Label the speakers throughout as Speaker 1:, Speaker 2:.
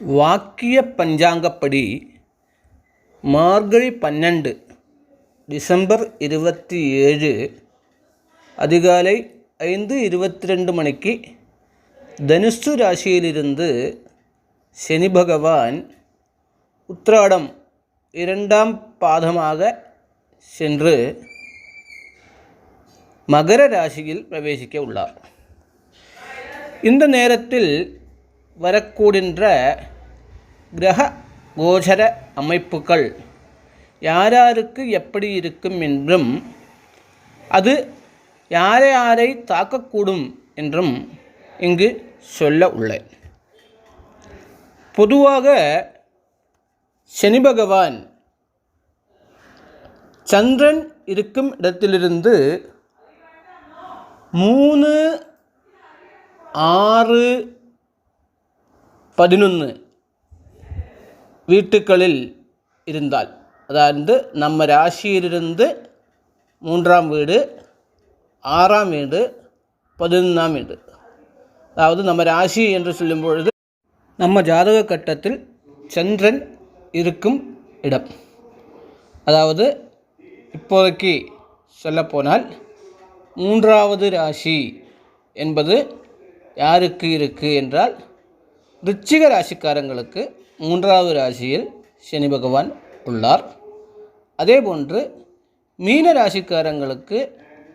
Speaker 1: வாக்கிய பஞ்சாங்கப்படி மார்கழி பன்னெண்டு டிசம்பர் இருபத்தி ஏழு அதிகாலை ஐந்து இருபத்தி ரெண்டு மணிக்கு தனுசு ராசியிலிருந்து சனி பகவான் உத்திராடம் இரண்டாம் பாதமாக சென்று மகர ராசியில் பிரவேசிக்க உள்ளார். இந்த நேரத்தில் வரக்கூடின்ற கிரக கோச்சர அமைப்புகள் யாராருக்கு எப்படி இருக்கும் என்றும் அது யாரை யாரை தாக்கக்கூடும் என்றும் இங்கு சொல்ல உள்ளேன். பொதுவாக சனி பகவான் சந்திரன் இருக்கும் இடத்திலிருந்து மூணு ஆறு பதினொன்று வீட்டுக்களில் இருந்தால் அதாவது நம்ம ராசியிலிருந்து மூன்றாம் வீடு ஆறாம் வீடு பதினொன்றாம் வீடு. அதாவது நம்ம ராசி என்று சொல்லும் பொழுது நம்ம ஜாதக கட்டத்தில் சந்திரன் இருக்கும் இடம். அதாவது இப்போதைக்கு சொல்லப்போனால் மூன்றாவது ராசி என்பது யாருக்கு இருக்குது என்றால் ரிச்சிக ராசிக்காரங்களுக்கு மூன்றாவது ராசியில் சனி பகவான் உள்ளார். அதேபோன்று மீன ராசிக்காரங்களுக்கு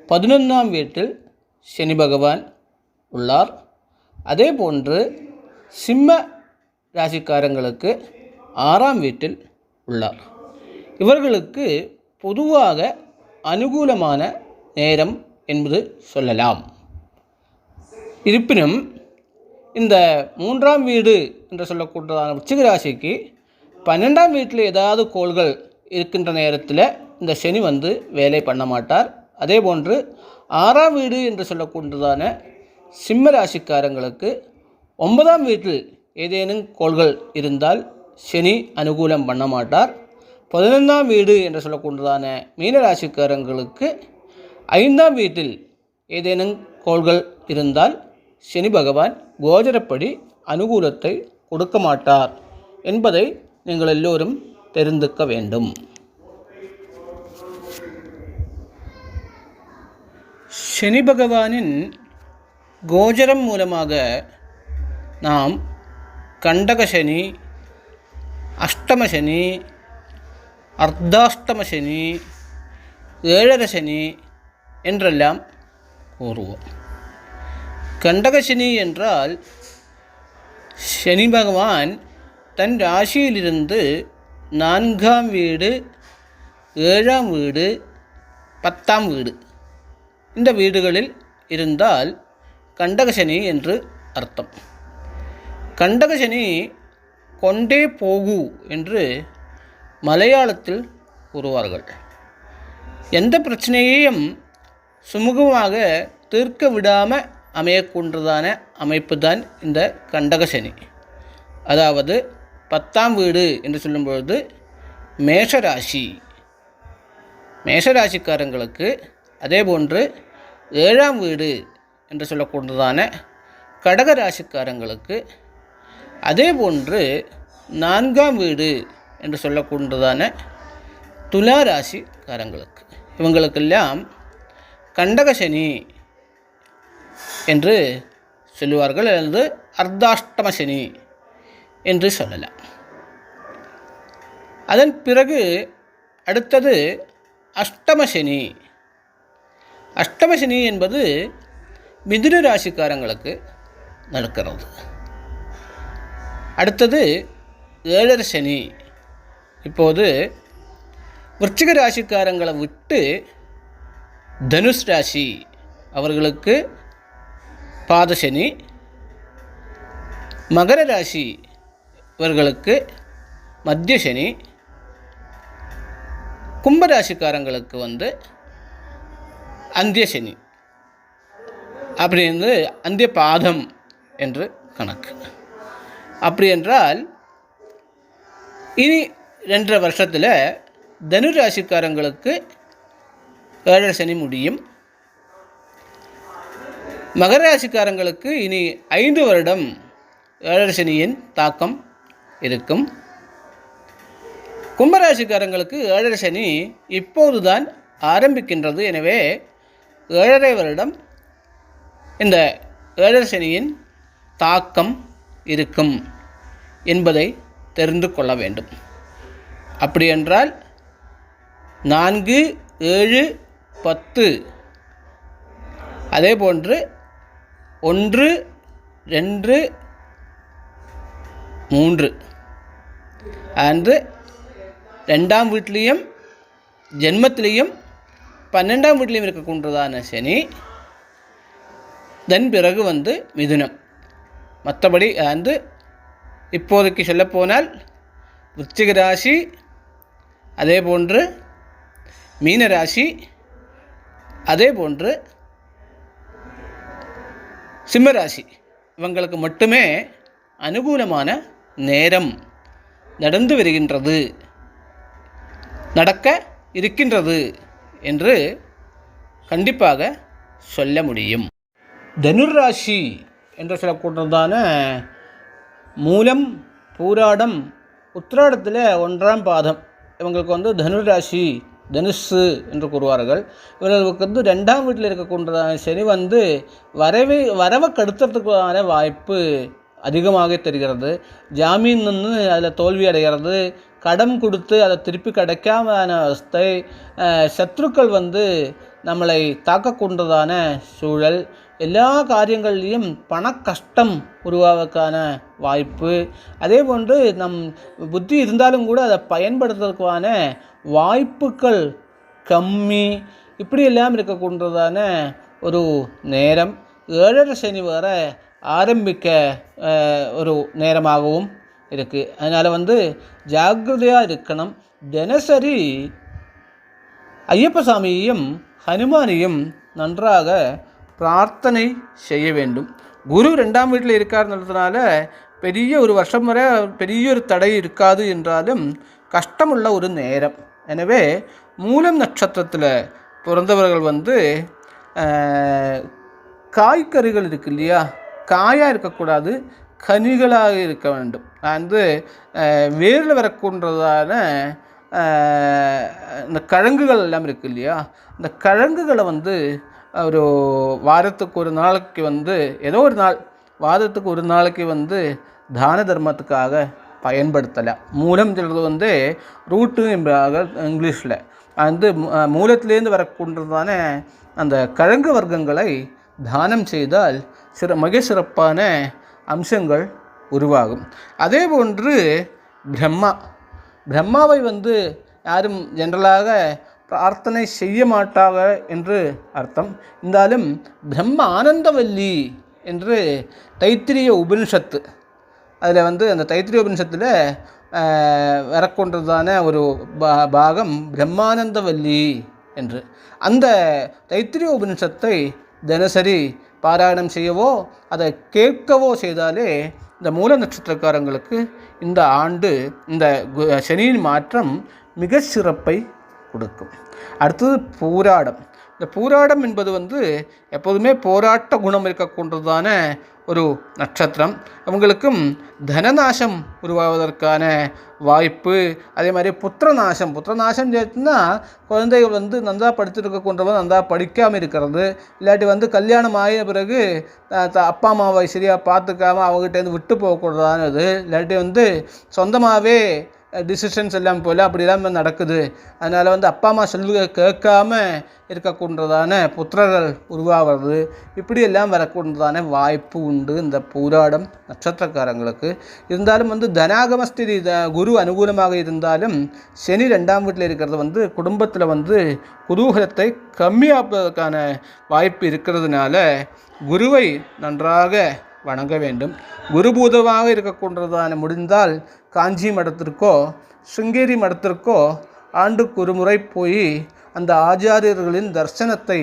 Speaker 1: பதினொன்றாம் வீட்டில் சனி பகவான் உள்ளார். அதேபோன்று சிம்ம ராசிக்காரங்களுக்கு ஆறாம் வீட்டில் உள்ளார். இவர்களுக்கு பொதுவாக அனுகூலமான நேரம் என்பது சொல்லலாம். இருப்பினும் இந்த மூன்றாம் வீடு என்று சொல்லக்கூடியதான உச்சிக ராசிக்கு பன்னெண்டாம் வீட்டில் ஏதாவது கோள்கள் இருக்கின்ற நேரத்தில் இந்த சனி வந்து வேலை பண்ண மாட்டார். அதே போன்று ஆறாம் வீடு என்று சொல்லக்கூடியதான சிம்ம ராசிக்காரங்களுக்கு ஒன்பதாம் வீட்டில் ஏதேனும் கோள்கள் இருந்தால் சனி அனுகூலம் பண்ண மாட்டார். பதினொன்றாம் வீடு என்று சொல்லக்கூடியதான மீன ராசிக்காரங்களுக்கு ஐந்தாம் வீட்டில் ஏதேனும் கோள்கள் இருந்தால் சனி பகவான் கோஜரப்படி அனுகூலத்தை கொடுக்க மாட்டார் என்பதை நீங்கள் எல்லோரும் தெரிந்துக்க வேண்டும். சனி பகவானின் கோஜரம் மூலமாக நாம் கண்டக சனி அஷ்டம சனி அர்த்தாஷ்டம சனி கண்டக சனி கண்டகசனி என்றால் சனி பகவான் தன் ராசியிலிருந்து நான்காம் வீடு ஏழாம் வீடு பத்தாம் வீடு. இந்த வீடுகளில் இருந்தால் கண்டகசனி என்று அர்த்தம். கண்டகசனி கொண்டே போகு என்று மலையாளத்தில் கூறுவார்கள். எந்த பிரச்சனையையும் சுமூகமாக தீர்க்க விடாமல் அமையக்கூன்றதான அமைப்பு தான் இந்த கண்டகசனி. அதாவது பத்தாம் வீடு என்று சொல்லும்பொழுது மேஷராசி. மேஷராசிக்காரங்களுக்கு அதே போன்று ஏழாம் வீடு என்று சொல்லக்கூடியதான கடக ராசிக்காரங்களுக்கு அதே போன்று நான்காம் வீடு என்று சொல்லக்கூடியதான துலா ராசிக்காரங்களுக்கு இவங்களுக்கெல்லாம் கண்டகசனி என்று சொல்லுவார்கள் அல்லது அர்த்தாஷ்டம சனி என்று சொல்லலாம். அதன் பிறகு அடுத்தது அஷ்டம அஷ்டமசனி அஷ்டம என்பது மிதுன ராசிக்காரங்களுக்கு நடக்கிறது அடுத்தது ஏழரை சனி. இப்போது விருச்சிக ராசிக்காரங்களை விட்டு தனுஷ் ராசி அவர்களுக்கு பாதசனி மகர ராசி இவர்களுக்கு மத்திய சனி கும்பராசிக்காரங்களுக்கு வந்து அந்திய சனி அப்படின்னு அந்திய பாதம் என்று கணக்கு. அப்படி என்றால் இனி ரெண்டரை வருஷத்தில் தனு ராசிக்காரங்களுக்கு ஏழரை சனி முடியும். மகர ராசிக்காரங்களுக்கு இனி ஐந்து வருடம் ஏழரசனியின் தாக்கம் இருக்கும். கும்பராசிக்காரங்களுக்கு ஏழரசனி இப்போதுதான் ஆரம்பிக்கின்றது. எனவே ஏழரை வருடம் இந்த ஏழரசனியின் தாக்கம் இருக்கும் என்பதை தெரிந்து கொள்ள வேண்டும். அப்படியென்றால் நான்கு ஏழு பத்து அதே போன்று ஒன்று ரெண்டு மூன்று. அன்று ரெண்டாம் வீட்லேயும் ஜென்மத்திலையும் பன்னெண்டாம் வீட்லேயும் இருக்கக்கூடியதான சனி தென் பிறகு வந்து மிதுனம். மற்றபடி வந்து இப்போதைக்கு சொல்லப்போனால் விருச்சிக ராசி அதே போன்று மீன ராசி அதே போன்று சிம்மராசி இவங்களுக்கு மட்டுமே அனுகூலமான நேரம் நடந்து வருகின்றது நடக்க இருக்கின்றது என்று கண்டிப்பாக சொல்ல முடியும். தனுர் என்று சொல்லக்கூடியதான மூலம் பூராடம் உத்திராடத்தில் ஒன்றாம் பாதம். இவங்களுக்கு வந்து தனுர் தனுசு என்று கூறுவார்கள். இவர்களுக்கு வந்து ரெண்டாம் வீட்டில் இருக்கக்கூடிய சனி வந்து வரவை வரவை கடுத்துறதுக்கான வாய்ப்பு அதிகமாக தெரிகிறது. ஜாமீன் நின்று அதில் தோல்வி அடைகிறது. கடன் கொடுத்து அதை திருப்பி கிடைக்காம அவஸ்தை சத்ருக்கள் வந்து நம்மளை தாக்கக்கூடியதான சூழல். எல்லா காரியங்கள்லேயும் பண கஷ்டம் உருவாவதற்கான வாய்ப்பு. அதே போன்று நம் புத்தி இருந்தாலும் கூட அதை பயன்படுத்துறதுக்கான வாய்ப்புகள் கம்மி. இப்படியெல்லாம் இருக்கக்கூடியதான ஒரு நேரம். ஏழரை சனி வர ஆரம்பிக்க ஒரு நேரமாகவும் இருக்குது அதனால் வந்து ஜாக்கிரதையாக இருக்கணும். தினசரி ஐயப்ப சாமியையும் ஹனுமானையும் நன்றாக பிரார்த்தனை செய்ய வேண்டும். குரு ரெண்டாம் வீட்டில் இருக்காருன்றதுனால பெரிய ஒரு வருஷம் வரை பெரிய ஒரு தடை இருக்காது என்றாலும் கஷ்டமுள்ள ஒரு நேரம். எனவே மூலம் நட்சத்திரத்தில் பிறந்தவர்கள் வந்து காய்கறிகள் இருக்கு இல்லையா? காயாக இருக்கக்கூடாது கனிகளாக இருக்க வேண்டும். நான் வந்து வேரில் வரக்கூடியதான இந்த கிழங்குகள் எல்லாம் இருக்கு இல்லையா? இந்த கிழங்குகளை வந்து ஒரு வாரத்துக்கு ஒரு நாளைக்கு வந்து ஏதோ ஒரு நாள் வாரத்துக்கு ஒரு நாளைக்கு வந்து தான தர்மத்துக்காக பயன்படுத்தலாம் மூலம் சொல்கிறது வந்து ரூட்டு என்பதாக இங்கிலீஷில். வந்து மூலத்திலேருந்து வரக்கூடியதான அந்த கிழங்கு வர்க்கங்களை தானம் செய்தால் சிற மிக சிறப்பான அம்சங்கள் உருவாகும். அதே போன்று பிரம்மா. பிரம்மாவை வந்து யாரும் ஜென்ரலாக பிரார்த்தனை செய்ய மாட்டாக என்று அர்த்தம். இருந்தாலும் பிரம்ம ஆனந்தவல்லி என்று தைத்திரிய உபனிஷத்து அதில் வந்து அந்த தைத்திரிய உபனிஷத்தில் வரக்கொண்டதான ஒரு பா பாகம் பிரம்மானந்தவல்லி என்று. அந்த தைத்திரிய உபனிஷத்தை தினசரி பாராயணம் செய்யவோ அதை கேட்கவோ செய்தாலே இந்த மூல நட்சத்திரக்காரங்களுக்கு இந்த ஆண்டு இந்த கு- சனியின் மாற்றம் மிக சிறப்பை கொடுக்கும். அடுத்தது பூராடம். இந்த பூராடம் என்பது வந்து எப்போதுமே போராட்ட குணம் இருக்கக்கூடியதான ஒரு நட்சத்திரம். அவங்களுக்கும் தனநாசம் உருவாவதற்கான வாய்ப்பு அதே மாதிரி புத்திரநாசம். புத்திரநாசம் சேர்த்துனா குழந்தைகள் வந்து நன்றா படிச்சிருக்க கொண்டவன் நன்றா படிக்காமல் இருக்கிறது. இல்லாட்டி வந்து கல்யாணம் ஆகிய பிறகு அப்பா அம்மாவை சரியாக பார்த்துக்காம அவங்ககிட்டேருந்து விட்டு போகக்கூடாதானது இல்லாட்டி வந்து சொந்தமாகவே டிசிஷன்ஸ் எல்லாம் போல அப்படிலாம் நடக்குது. அதனால் வந்து அப்பா அம்மா சொல்லுக கேட்காம இருக்கக்கூடதான புத்திரர்கள் உருவாகிறது இப்படியெல்லாம் வரக்கூடதான வாய்ப்பு உண்டு இந்த பூராடம் நட்சத்திரக்காரங்களுக்கு. இருந்தாலும் வந்து தனாகமஸ்திதி த குரு அனுகூலமாக இருந்தாலும் சனி ரெண்டாம் வீட்டில் இருக்கிறது வந்து குடும்பத்தில் வந்து குதூகலத்தை கம்மியாக்குவதற்கான வாய்ப்பு இருக்கிறதுனால குருவை நன்றாக வணங்க வேண்டும். குருபூதமாக இருக்கக்கூடியதான முடிந்தால் காஞ்சி மடத்திற்கோ சுங்கேரி மடத்திற்கோ ஆண்டுக்கு ஒரு முறை போய் அந்த ஆச்சாரியர்களின் தரிசனத்தை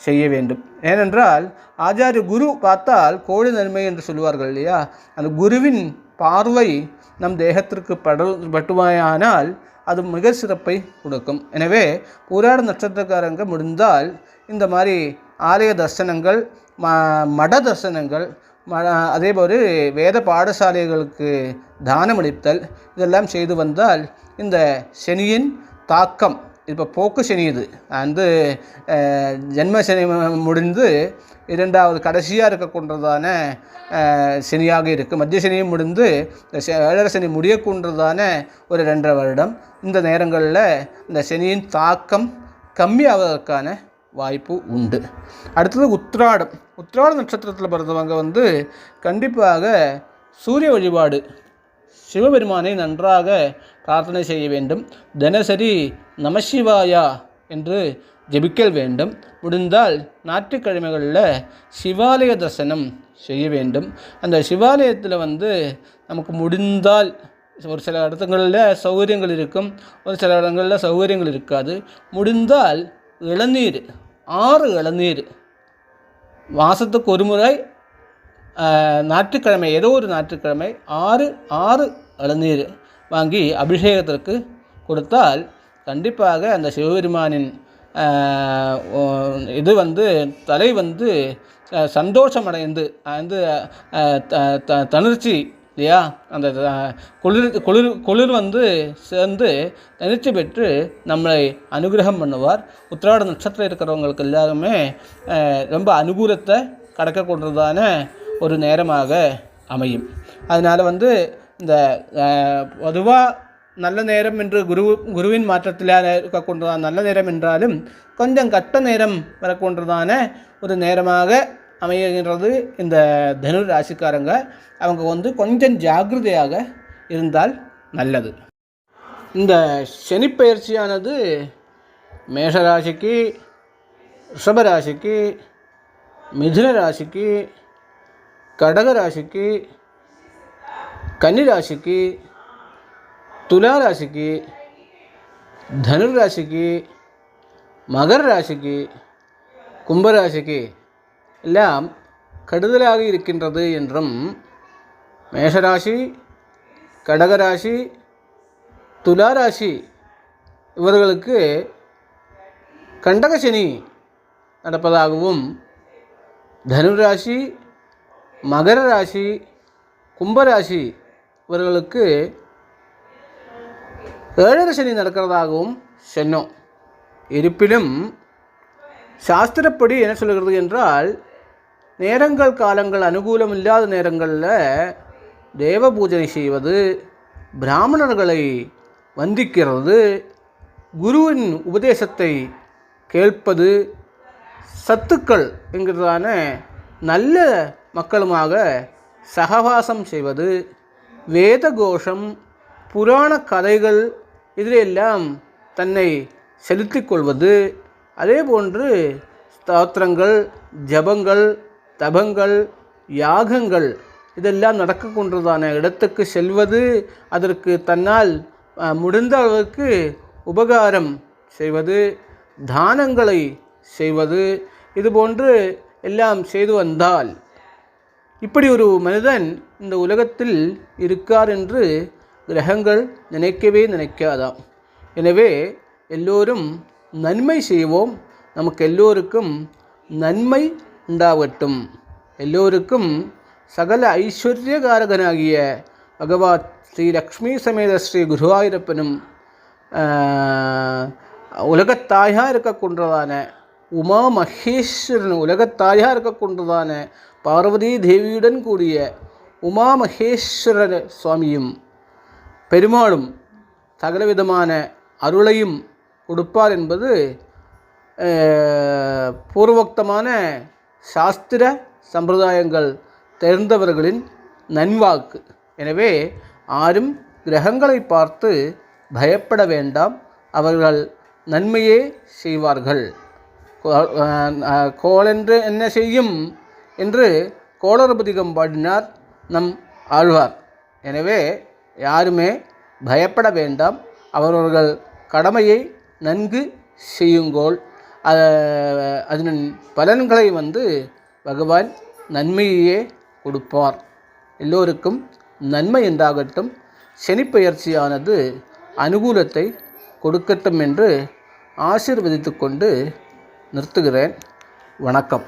Speaker 1: செய்ய வேண்டும். ஏனென்றால் ஆச்சாரிய குரு பார்த்தால் கோழி நன்மை என்று சொல்லுவார்கள் இல்லையா? அந்த குருவின் பார்வை நம் தேகத்திற்கு படு பட்டுவாயானால் அது மிக சிறப்பை கொடுக்கும். எனவே பூராட நட்சத்திரக்காரங்க முடிந்தால் இந்த மாதிரி ஆலய தர்சனங்கள் ம மட தர்சனங்கள் ம அதே வேத பாடசாலைகளுக்கு தானமளித்தல் இதெல்லாம் செய்து வந்தால் இந்த சனியின் தாக்கம் இப்போ போக்கு சனி இது. வந்து ஜென்ம சனி முடிந்து இரண்டாவது கடைசியாக இருக்கக்கூடியதான சனியாக இருக்குது மத்திய சனியும் முடிந்து இந்த ச- ஏழரை சனி முடியக்கூன்றதான ஒரு ரெண்டரை வருடம். இந்த நேரங்களில் இந்த சனியின் தாக்கம் கம்மியாவதற்கான வாய்ப்பு உண்டு. அடுத்தது உத்திராடம். உத்திராட நட்சத்திரத்தில் பிறந்தவங்க வந்து கண்டிப்பாக சூரிய வழிபாடு சிவபெருமானை நன்றாக பிரார்த்தனை செய்ய வேண்டும். தினசரி நமசிவாயா என்று ஜெபிக்கல் வேண்டும். முடிந்தால் ஞாயிற்றுக்கிழமைகளில் சிவாலய தரிசனம் செய்ய வேண்டும். அந்த சிவாலயத்தில் வந்து நமக்கு முடிந்தால் ஒரு சில இடத்துங்களில் சௌகரியங்கள் இருக்கும் ஒரு சில இடங்களில் சௌகரியங்கள் இருக்காது. முடிந்தால் இளநீர் ஆறு இளநீர். மாதத்துக்கு ஒரு முறை ஞாயிற்றுக்கிழமை ஏதோ ஒரு ஞாயிற்றுக்கிழமை ஆறு ஆறு இளநீர் வாங்கி அபிஷேகத்திற்கு கொடுத்தால் கண்டிப்பாக அந்த சிவபெருமானின் இது வந்து தலை வந்து சந்தோஷமடைந்து வந்து த- த- இல்லையா? அந்த குளிர் குளிர் குளிர் வந்து சேர்ந்து தனிச்சு பெற்று நம்மளை அனுகிரகம் பண்ணுவார். உத்திராட நட்சத்திரம் இருக்கிறவங்களுக்கு எல்லாருமே ரொம்ப அனுகூலத்தை கடக்கக்கூடியதான ஒரு நேரமாக அமையும். அதனால் வந்து இந்த பொதுவாக நல்ல நேரம் என்று குரு குருவின் மாற்றத்தில் இருக்கக்கூடியதான நல்ல நேரம் என்றாலும் கொஞ்சம் கட்ட நேரம் வரக்கூடியதான ஒரு நேரமாக அமைகின்றது இந்த தனுர் ராசிக்காரங்க. அவங்க வந்து கொஞ்சம் ஜாக்கிரதையாக இருந்தால் நல்லது. இந்த சனிப்பயிற்சியானது மேஷராசிக்கு ரிஷபராசிக்கு மிதுன ராசிக்கு கடக ராசிக்கு கன்னி துலா ராசிக்கு தனுர் ராசிக்கு மகர ராசிக்கு கும்பராசிக்கு எல்லாம் கடுதலாக இருக்கின்றது என்றும் மேஷராசி கடகராசி துலாராசி இவர்களுக்கு கண்டகசனி நடப்பதாகவும் தனுராசி மகர ராசி கும்பராசி இவர்களுக்கு ஏழரை சனி நடக்கிறதாகவும் சொன்னோம். இருப்பினும் சாஸ்திரப்படி என்ன சொல்கிறது என்றால் நேரங்கள் காலங்கள் அனுகூலம் இல்லாத நேரங்களில் தேவ பூஜை செய்வது பிராமணர்களை வந்திக்கிறது. குருவின் உபதேசத்தை கேட்பது சத்துக்கள் என்கிறதான நல்ல மக்களுமாக சகவாசம் செய்வது வேத கோஷம் புராண கதைகள் இதிலெல்லாம் தன்னை செலுத்திக் கொள்வது அதே போன்று ஸ்தோத்திரங்கள் ஜபங்கள் தபங்கள் யாகங்கள் இதெல்லாம் நடக்கக்கொண்டதான இடத்துக்கு செல்வது அதற்கு தன்னால் முடிந்த அளவுக்கு உபகாரம் செய்வது தானங்களை செய்வது இதுபோன்று எல்லாம் செய்து வந்தால் இப்படி ஒரு மனிதன் இந்த உலகத்தில் இருக்கார் என்று கிரகங்கள் நினைக்கவே நினைக்காதாம். எனவே எல்லோரும் நன்மை செய்வோம். நமக்கு எல்லோருக்கும் நன்மை உண்டாகட்டும் எல்லோருக்கும் சகல ஐஸ்வர்யகாரகனாகிய பகவான் ஸ்ரீ லக்ஷ்மி சமேத ஸ்ரீ குருவாயூரப்பனும் உலகத்தாயாக இருக்கக்கொண்டதான உமா மகேஸ்வரன் உலகத்தாயாக இருக்கக்கொண்டதான பார்வதி தேவியுடன் கூடிய உமா மகேஸ்வரர் சுவாமியும் பெருமாளும் சகலவிதமான அருளையும் கொடுப்பார் என்பது பூர்வோக்தமான சாஸ்திர சம்பிரதாயங்கள் தெரிந்தவர்களின் நன்வாக்கு. எனவே ஆரும் கிரகங்களை பார்த்து பயப்பட வேண்டாம். அவர்கள் நன்மையே செய்வார்கள். கோ- கோளென்று என்ன செய்யும் என்று கோளரபதிகம் பாடினார் நம் ஆழ்வார். எனவே யாருமே பயப்பட வேண்டாம். அவரவர்கள் கடமையை நன்கு செய்யுங்கோள் அதன் பலன்களை வந்து பகவான் நன்மையையே கொடுப்பார். எல்லோருக்கும் நன்மை உண்டாகட்டும். சனிப்பெயர்ச்சியானது அனுகூலத்தை கொடுக்கட்டும் என்று ஆசிர்வதித்து கொண்டு நிறுத்துகிறேன். வணக்கம்.